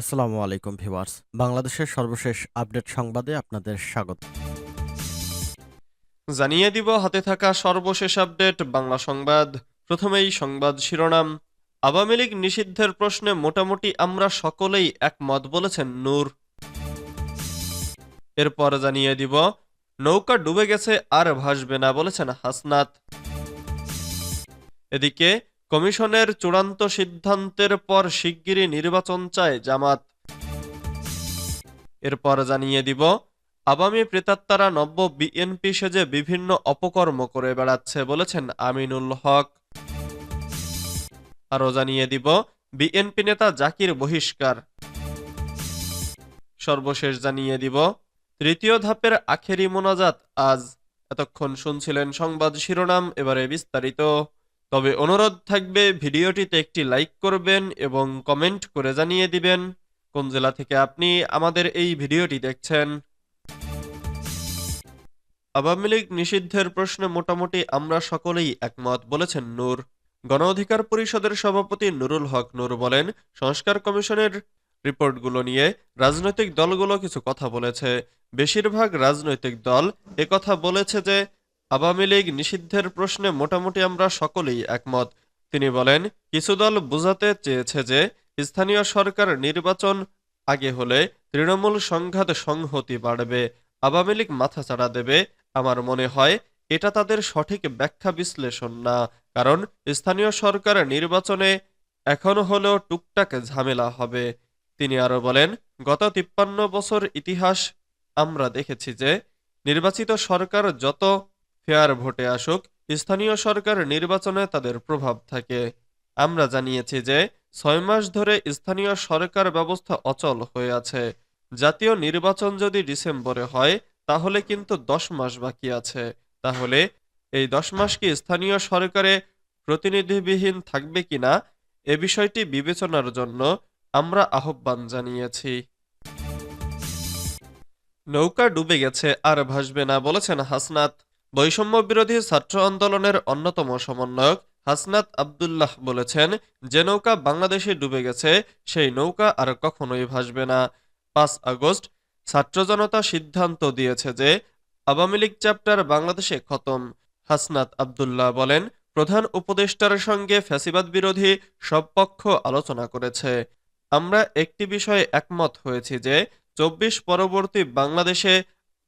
আসসালামু আলাইকুম ভিউয়ার্স। বাংলাদেশের সর্বশেষ আপডেট সংবাদে আপনাদের স্বাগত। জানিয়ে দিব, হাতে থাকা সর্বশেষ আপডেট, বাংলা সংবাদ। প্রথমেই সংবাদ শিরোনাম। আওয়ামী লীগ নিষিদ্ধের প্রশ্নে মোটামুটি আমরা সকলেই একমত বলেছেন নূর। এরপর জানিয়ে দিব, নৌকা ডুবে গেছে আর ভাসবে না বলেছেন হাসনাত। এদিকে কমিশনের চূড়ান্ত সিদ্ধান্তের পর শিগগিরই নির্বাচন চায় জামাত। এরপর জানিয়ে দিব, আওয়ামী প্রেতাত্মারা নব্য বিএনপি সেজে বিভিন্ন অপকর্ম করে বেড়াচ্ছে বলেছেন আমিনুল হক। আরও জানিয়ে দিব, বিএনপি নেতা জাকির বহিষ্কার। সর্বশেষ জানিয়ে দিব, তৃতীয় ধাপের আখেরি মোনাজাত আজ। এতক্ষণ শুনছিলেন সংবাদ শিরোনাম, এবারে বিস্তারিত। তবে অনুরোধ থাকবে ভিডিওটিতে একটি লাইক করবেন এবং কমেন্ট করে জানিয়ে দিবেন কোন জেলা থেকে আপনি আমাদের এই ভিডিওটি দেখছেন। আওয়ামী লীগ নিষিদ্ধের প্রশ্নে মোটামুটি আমরা সকলেই একমত, বলেছেন নূর। গণ অধিকার পরিষদের সভাপতি নুরুল হক নূর বলেন, সংস্কার কমিশনের রিপোর্টগুলো নিয়ে রাজনৈতিক দলগুলো কিছু কথা বলেছে। বেশিরভাগ রাজনৈতিক দল একথা বলেছে যে আওয়ামী লীগ নিষিদ্ধের প্রশ্নে মোটামুটি আমরা সকলেই একমত। তিনি বলেন, কিছু দল বোঝাতে চেয়েছে যে স্থানীয় সরকার নির্বাচন আগে হলে তৃণমূল সংঘাত সংহতি বাড়বে, আওয়ামী লীগ মাথাচাড়া দেবে। আমার মনে হয় এটা তাদের সঠিক ব্যাখ্যা বিশ্লেষণ না, কারণ স্থানীয় সরকার নির্বাচনে এখনও হলেও টুকটাক ঝামেলা হবে। তিনি আরও বলেন, গত তিপ্পান্ন বছর ইতিহাস আমরা দেখেছি যে নির্বাচিত সরকার যত ফেয়ার ভোটে আসুক, স্থানীয় সরকার নির্বাচনে তাদের প্রভাব থাকে। আমরা জানিয়েছি যে, ছয় মাস ধরে স্থানীয় সরকার ব্যবস্থা অচল হয়ে আছে। জাতীয় নির্বাচন যদি ডিসেম্বরে হয়, তাহলে কিন্তু দশ মাস বাকি আছে। তাহলে এই দশ মাস কি স্থানীয় সরকারে প্রতিনিধিবিহীন থাকবে কিনা এ বিষয়টি বিবেচনার জন্য আমরা আহ্বান জানিয়েছি। নৌকা ডুবে গেছে, আর ভাসবে না, বলেছেন হাসনাত। বৈষম্য বিরোধী ছাত্র আন্দোলনের অন্যতম সমন্বয়ক হাসনাত আবদুল্লাহ বলেছেন, যে নৌকা বাংলাদেশে ডুবে গেছে, সেই নৌকা আর কখনোই ভাসবে না। পাঁচ আগস্ট, ছাত্র জনতা সিদ্ধান্ত দিয়েছে যে আওয়ামী লীগ চ্যাপ্টার বাংলাদেশে খতম। হাসনাত আবদুল্লাহ বলেন, প্রধান উপদেষ্টার সঙ্গে ফ্যাসিবাদ বিরোধী সব পক্ষ আলোচনা করেছে। আমরা একটি বিষয়ে একমত হয়েছি যে চব্বিশ পরবর্তী বাংলাদেশে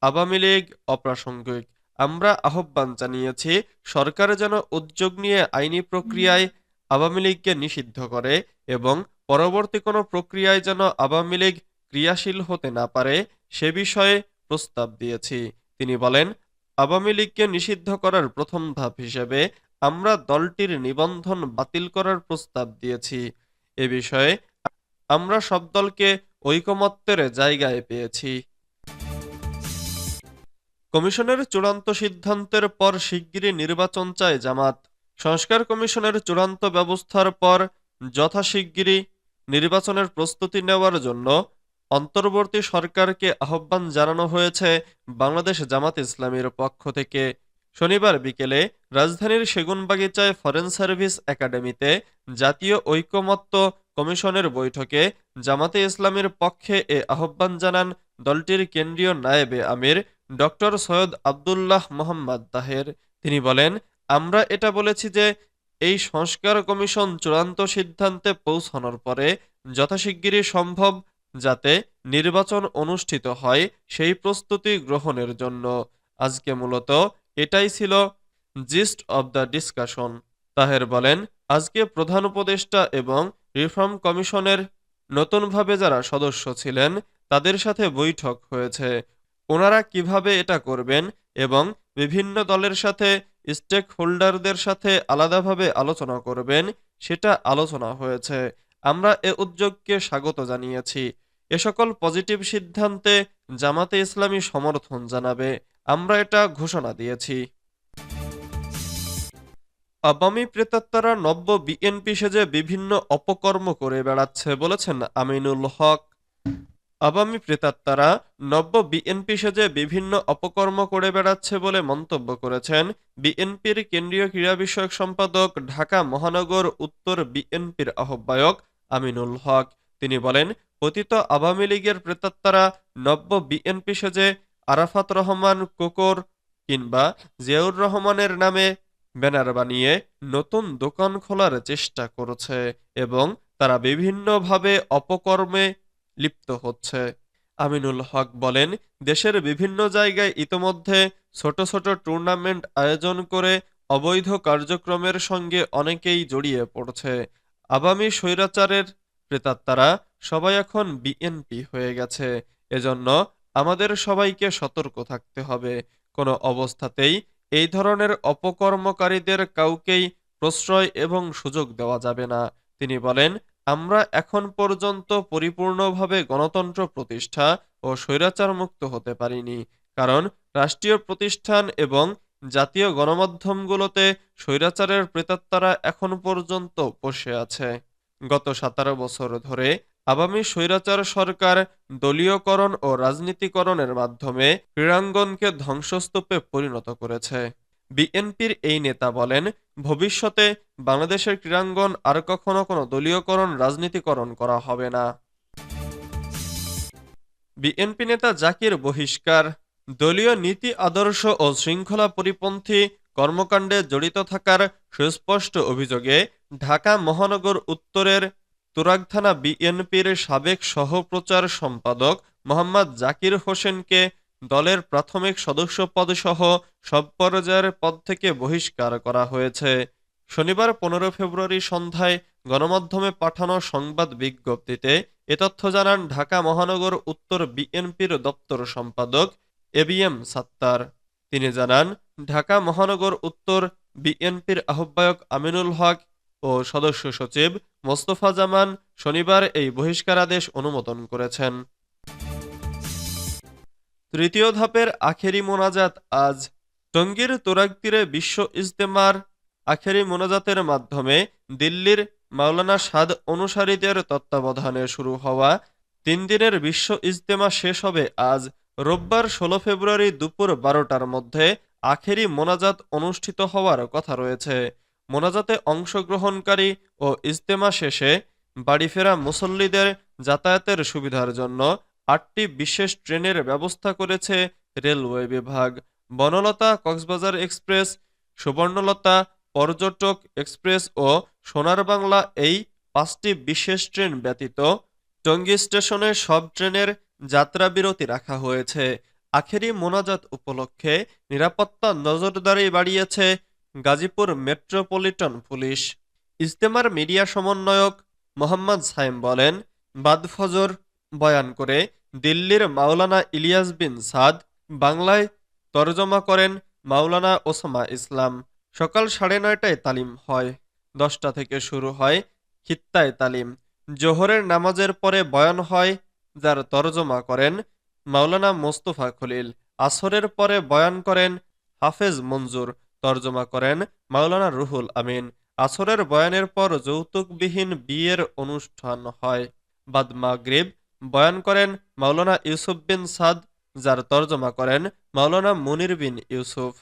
আওয়ামী লীগ অপ্রাসঙ্গিক। আমরা আহ্বান জানিয়েছি, সরকার যেন উদ্যোগ নিয়ে আইনি প্রক্রিয়ায় আওয়ামী লীগকে নিষিদ্ধ করে এবং পরবর্তী কোনো প্রক্রিয়ায় যেন আওয়ামী লীগ ক্রিয়াশীল হতে না পারে, সে বিষয়ে প্রস্তাব দিয়েছি। তিনি বলেন, আওয়ামী লীগকে নিষিদ্ধ করার প্রথম ধাপ হিসেবে আমরা দলটির নিবন্ধন বাতিল করার প্রস্তাব দিয়েছি। এ বিষয়ে আমরা সব দলকে ঐকমত্যের জায়গায় পেয়েছি। কমিশনের চূড়ান্ত সিদ্ধান্তের পর শিগগিরই নির্বাচন চায় জামাত। সংস্কার কমিশনের চূড়ান্ত ব্যবস্থার পর যথাশিগগিরই নির্বাচনের প্রস্তুতি নেওয়ার জন্য অন্তর্বর্তী সরকারকে আহ্বান জানানো হয়েছে বাংলাদেশ জামাত ইসলামীর পক্ষ থেকে। শনিবার বিকেলে রাজধানীর সেগুনবাগিচায় ফরেন সার্ভিস একাডেমিতে জাতীয় ঐকমত্য কমিশনের বৈঠকে জামাতে ইসলামের পক্ষে এ আহ্বান জানান দলটির কেন্দ্রীয় নায়েবে আমির ডক্টর সৈয়দ আবদুল্লাহ মোহাম্মদ তাহের। তিনি বলেন, আমরা এটা বলেছি যে এই সংস্কার কমিশন চূড়ান্ত সিদ্ধান্তে পৌঁছানোর পরে যথাশিগগিরই সম্ভব যাতে নির্বাচন অনুষ্ঠিত হয় সেই প্রস্তুতি গ্রহণের জন্য। আজকে মূলত এটাই ছিল gist of the discussion. Taher বলেন, আজকে প্রধান উপদেষ্টা এবং রিফর্ম কমিশনের নতুনভাবে যারা সদস্য ছিলেন, তাদের সাথে বৈঠক হয়েছে। ওনারা কীভাবে এটা করবেন এবং বিভিন্ন দলের সাথে স্টেক হোল্ডারদের সাথে আলাদাভাবে আলোচনা করবেন, সেটা আলোচনা হয়েছে। আমরা এ উদ্যোগকে স্বাগত জানিয়েছি। এ সকল পজিটিভ সিদ্ধান্তে জামাতে ইসলামী সমর্থন জানাবে। আমরা এটা ঘোষণা দিয়েছি। আওয়ামী প্রেতাত্মারা নব্য বিএনপি সেজে বিভিন্ন অপকর্ম করে বেড়াচ্ছে বলেছেন আমিনুল হক। আওয়ামী প্রেতাত্মারা নব্য বিএনপি সেজে বিভিন্ন অপকর্ম করে বেড়াচ্ছে বলে মন্তব্য করেছেন বিএনপির কেন্দ্রীয় ক্রীড়া বিষয়ক সম্পাদক ঢাকা মহানগর উত্তর বিএনপির আহ্বায়ক আমিনুল হক। তিনি বলেন, পতিত আওয়ামী লীগের প্রেতাত্মারা নব্য বিএনপি সেজে আরাফাত রহমান, কোকর কিংবা জিয়াউর রহমানের নামে ব্যানার বানিয়ে নতুন দোকান খোলার চেষ্টা করছে এবং তারা বিভিন্নভাবে অপকর্মে লিপ্ত হচ্ছে। আমিনুল হক বলেন, দেশের বিভিন্ন জায়গায় ইতোমধ্যে ছোট ছোট টুর্নামেন্ট আয়োজন করে অবৈধ কার্যক্রমের সঙ্গে অনেকেই জড়িয়ে পড়ছে। আবামী স্বৈরাচারের প্রেতাত্মারা সবাই এখন বিএনপি হয়ে গেছে। এজন্য আমাদের সবাইকে সতর্ক থাকতে হবে। কোনো অবস্থাতেই এই ধরনের অপকর্মকারীদের কাউকেই প্রশ্রয় এবং সুযোগ দেওয়া যাবে না। তিনি বলেন আমরা এখন পর্যন্ত পরিপূর্ণভাবে গণতন্ত্র প্রতিষ্ঠা ও স্বৈরাচার মুক্ত হতে পারিনি, কারণ রাষ্ট্রীয় প্রতিষ্ঠান এবং জাতীয় গণমাধ্যমগুলোতে স্বৈরাচারের প্রেতাত্মারা এখন পর্যন্ত বসে আছে। গত সতেরো বছর ধরে আওয়ামী স্বৈরাচার সরকার দলীয়করণ ও রাজনীতিকরণের মাধ্যমে ক্রীড়াঙ্গনকে ধ্বংসস্তূপে পরিণত করেছে। বিএনপির এই নেতা বলেন, ভবিষ্যতে বাংলাদেশের ক্রীড়াঙ্গন আর কখনো কোনো দলীয়করণ, রাজনীতিকরণ করা হবে না। বিএনপি নেতা জাকির বহিষ্কার, দলীয় নীতি আদর্শ ও শৃঙ্খলা পরিপন্থী কর্মকাণ্ডে জড়িত থাকার সুস্পষ্ট অভিযোগে ঢাকা মহানগর উত্তরের তুরাগ থানা বিএনপির সাবেক সহপ্রচার সম্পাদক মোহাম্মদ জাকির হোসেনকে দলের প্রাথমিক সদস্য পদসহ সব পর্যায়ের পদ থেকে বহিষ্কার করা হয়েছে। শনিবার পনেরো ফেব্রুয়ারি সন্ধ্যায় গণমাধ্যমে পাঠানো সংবাদ বিজ্ঞপ্তিতে এ তথ্য জানান ঢাকা মহানগর উত্তর বিএনপির দপ্তর সম্পাদক এবিএম সাত্তার। তিনি জানান, ঢাকা মহানগর উত্তর বিএনপির আহ্বায়ক আমিনুল হক ও সদস্য সচিব মোস্তফা জামান শনিবার এই বহিষ্কারাদেশ অনুমোদন করেছেন। তৃতীয় ধাপের আখেরি মোনাজাত আজ টঙ্গীর তোরাগ তীরে বিশ্ব ইজতেমার আখেরি মোনাজাতের মাধ্যমে দিল্লির মাওলানা সাদ অনুসারীদের তত্ত্বাবধানে শুরু হওয়া তিন দিনের বিশ্ব ইজতেমা শেষ হবে আজ রোববার ষোলো ফেব্রুয়ারি দুপুর বারোটার মধ্যে আখেরি মোনাজাত অনুষ্ঠিত হওয়ার কথা রয়েছে। মোনাজাতে অংশগ্রহণকারী ও ইজতেমা শেষে বাড়ি ফেরা মুসল্লিদের যাতায়াতের সুবিধার জন্য আটটি বিশেষ ট্রেনের ব্যবস্থা করেছে রেলওয়ে বিভাগ। বনলতা, কক্সবাজার এক্সপ্রেস, সুবর্ণলতা, পর্যটক এক্সপ্রেস ও সোনার বাংলা এই পাঁচটি বিশেষ ট্রেন ব্যতীত টঙ্গী স্টেশনে সব ট্রেনের যাত্রা বিরতি রাখা হয়েছে। আখেরি মোনাজাত উপলক্ষে নিরাপত্তা নজরদারি বাড়িয়েছে গাজীপুর মেট্রোপলিটন পুলিশ। ইজতেমার মিডিয়া সমন্বয়ক মোহাম্মদ সাইম বলেন, বাদফজর বয়ান করে দিল্লির মাওলানা ইলিয়াস বিন সাদ বাংলায় তরজমা করেন মাওলানা ওসামা ইসলাম। সকাল সাড়ে নয়টায় তালিম হয়, দশটা থেকে শুরু হয় খিত্তায় তালিম। জোহরের নামাজের পরে বয়ান হয়, যার তরজমা করেন মাওলানা মোস্তফা খলিল। আসরের পরে বয়ান করেন হাফেজ মঞ্জুর, তর্জমা করেন মাওলানা রুহুল আমিন। আসরের বয়ানের পর যৌতুকবিহীন বিয়ের অনুষ্ঠান হয়। বাদ মাগরিব বয়ান করেন মাওলানা ইউসুফ বিন সাদ যার তর্জমা করেন মাওলানা মুনির বিন ইউসুফ।